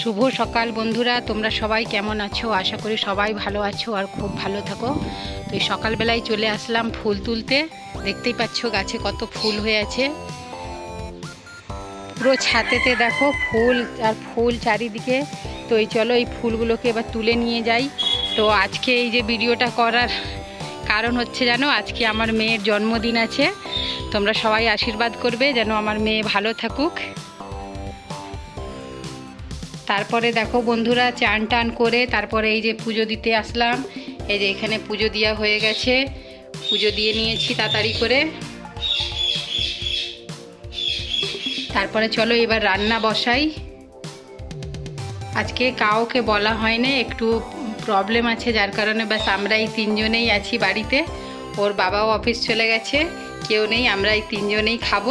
শুভ সকাল বন্ধুরা, তোমরা সবাই কেমন আছো? আশা করি সবাই ভালো আছো আর খুব ভালো থাকো। তো এই সকালবেলায় চলে আসলাম ফুল তুলতে। দেখতেই পাচ্ছ গাছে কত ফুল হয়ে আছে। পুরো ছাতেতে দেখো ফুল আর ফুল চারিদিকে। তো এই চলো এই ফুলগুলোকে এবার তুলে নিয়ে যাই। তো আজকে এই যে ভিডিওটা করার কারণ হচ্ছে জানো, আজকে আমার মেয়ের জন্মদিন আছে। তোমরা সবাই আশীর্বাদ করবে যেন আমার মেয়ে ভালো থাকুক। তারপরে দেখো বন্ধুরা চান টান করে তারপরে এই যে পুজো দিতে আসলাম। এই যে এখানে পুজো দেওয়া হয়ে গেছে। পুজো দিয়ে নিয়েছি তাড়াতাড়ি করে। তারপরে চলো এবার রান্না বসাই। আজকে কাউকে বলা হয় না একটু প্রবলেম আছে, যার কারণে ব্যাস আমরা এই তিনজনেই আছি বাড়িতে। ওর বাবাও অফিস চলে গেছে, কেউ নেই, আমরা এই তিনজনেই খাব।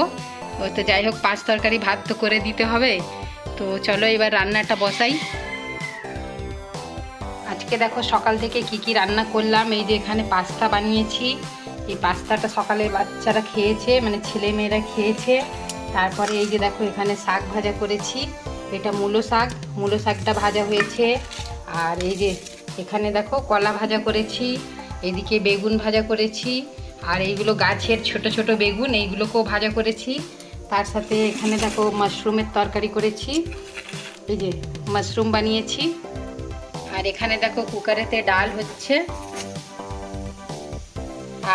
ও তো যাই হোক, পাঁচ তরকারি ভাত তো করে দিতে হবে। তো চলো এবার রান্নাটা বসাই। আজকে দেখো সকাল থেকে কি কি রান্না করলাম। এই যে এখানে পাস্তা বানিয়েছি। এই পাস্তাটা সকালে বাচ্চারা খেয়েছে মানে ছেলে মেয়েরা খেয়েছে। তারপরে এই যে দেখো এখানে শাক ভাজা করেছি। এটা মূলো শাক। মূলো শাকটা ভাজা হয়েছে। আর এই যে এখানে দেখো কলা ভাজা করেছি। এদিকে বেগুন ভাজা করেছি। আর এইগুলো গাছের ছোট ছোট বেগুন, এইগুলোকেও ভাজা করেছি। তার সাথে এখানে দেখো মাশরুমের তরকারি করেছি। এই যে মাশরুম বানিয়েছি। আর এখানে দেখো কুকারেতে ডাল হচ্ছে।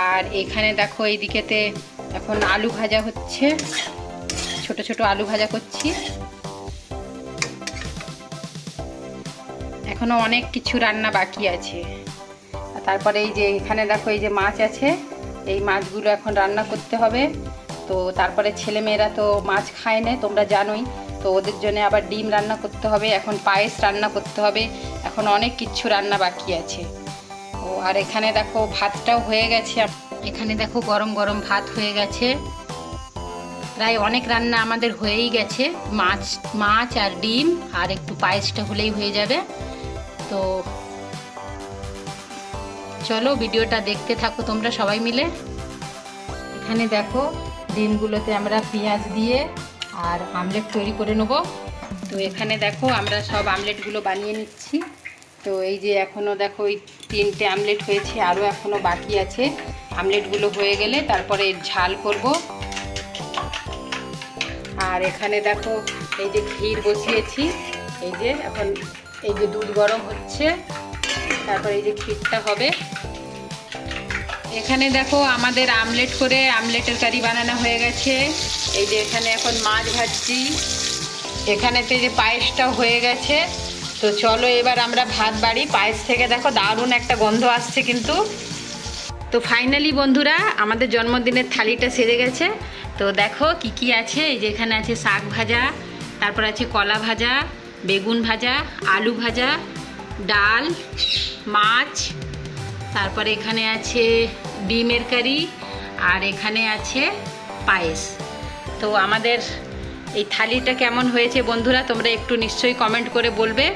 আর এখানে দেখো এইদিকেতে এখন আলু ভাজা হচ্ছে। ছোট ছোট আলু ভাজা করছি। এখনও অনেক কিছু রান্না বাকি আছে। তারপরে এই যে এখানে দেখো এই যে মাছ আছে, এই মাছগুলো এখন রান্না করতে হবে। তো তারপরে ছেলে মেয়েরা তো মাছ খায় না, তোমরা জানোই। তো ওদের জন্য আবার ডিম রান্না করতে হবে, এখন পায়েস রান্না করতে হবে, এখন অনেক কিছু রান্না বাকি আছে। ও, আর এখানে দেখো ভাতটাও হয়ে গেছে এখানে দেখো গরম গরম ভাত হয়ে গেছে। প্রায় অনেক রান্না আমাদের হয়েই গেছে, মাছ মাছ আর ডিম, আর একটু পায়েসটা হলেই হয়ে যাবে। তো চলো, ভিডিওটা দেখতে থাকো তোমরা সবাই মিলে। এখানে দেখো ডিমগুলোতে আমরা পেঁয়াজ দিয়ে আর আমলেট তৈরি করে নেব। তো এখানে দেখো আমরা সব আমলেটগুলো বানিয়ে নিচ্ছি। তো এই যে এখনও দেখো ওই তিনটে আমলেট হয়েছে, আরও এখনও বাকি আছে। আমলেটগুলো হয়ে গেলে তারপরে ঝাল করব। আর এখানে দেখো এই যে ক্ষীর বসিয়েছি, এই যে এখন এই যে দুধ গরম হচ্ছে, তারপর এই যে ক্ষীরটা হবে। এখানে দেখো আমাদের আমলেট করে আমলেটের কারি বানানো হয়ে গেছে। এই যে এখানে এখন মাছ ভাজছি। এখানেতে যে পায়েসটাও হয়ে গেছে। তো চলো এবার আমরা ভাত বাড়ি। পায়েস থেকে দেখো দারুণ একটা গন্ধ আসছে কিন্তু। তো ফাইনালি বন্ধুরা, আমাদের জন্মদিনের থালিটা সেরে গেছে। তো দেখো কি কি আছে। এই যে এখানে আছে শাক ভাজা, তারপর আছে কলা ভাজা, বেগুন ভাজা, আলু ভাজা, ডাল, মাছ, তারপরে এখানে আছে ডিমের কারি আর এখানে আছে পায়েস। তো আমাদের এই থালিটা কেমন হয়েছে বন্ধুরা, তোমরা একটু নিশ্চয়ই কমেন্ট করে বলবে।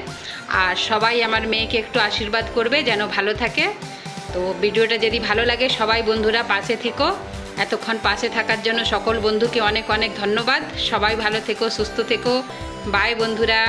আর সবাই আমার মেয়েকে একটু আশীর্বাদ করবে, যেন ভালো থাকে। তো ভিডিওটা যদি ভালো লাগে, সবাই বন্ধুরা পাশে থেকো। এতক্ষণ পাশে থাকার জন্য সকল বন্ধুকে অনেক অনেক ধন্যবাদ। সবাই ভালো থেকো, সুস্থ থেকো। বাই বন্ধুরা।